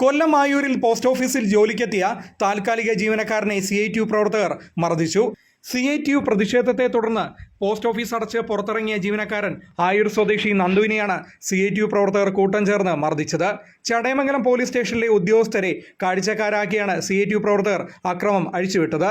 കൊല്ലം ആയൂരിൽ post ഓഫീസിൽ ജോലിക്കെത്തിയ താൽക്കാലിക ജീവനക്കാരനെ സി ഐ ടി യു പ്രവർത്തകർ മർദ്ദിച്ചു. സി ഐ ടി യു പ്രതിഷേധത്തെ തുടർന്ന് പോസ്റ്റ് ഓഫീസ് അടച്ച് പുറത്തിറങ്ങിയ ജീവനക്കാരൻ ആയൂർ സ്വദേശി നന്ദുവിനെയാണ് സി ഐ ടി യു പ്രവർത്തകർ കൂട്ടം ചേർന്ന് മർദ്ദിച്ചത്. ചടയമംഗലം പോലീസ് സ്റ്റേഷനിലെ ഉദ്യോഗസ്ഥരെ കാഴ്ചക്കാരാക്കിയാണ് സി ഐ ടി യു പ്രവർത്തകർ അക്രമം അഴിച്ചുവിട്ടത്.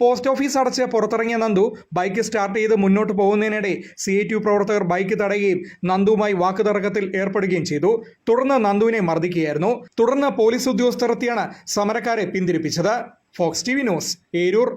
പോസ്റ്റ് ഓഫീസ് അടച്ച് പുറത്തിറങ്ങിയ നന്ദു ബൈക്ക് സ്റ്റാർട്ട് ചെയ്ത് മുന്നോട്ട് പോകുന്നതിനിടെ സി ഐ ടി പ്രവർത്തകർ ബൈക്ക് തടയുകയും നന്ദുവുമായി വാക്കുതർക്കത്തിൽ ഏർപ്പെടുകയും ചെയ്തു. തുടർന്ന് നന്ദുവിനെ മർദ്ദിക്കുകയായിരുന്നു. തുടർന്ന് പോലീസ് ഉദ്യോഗസ്ഥർ എത്തിയാണ് സമരക്കാരെ പിന്തിരിപ്പിച്ചത്. Fox T V news Eroor.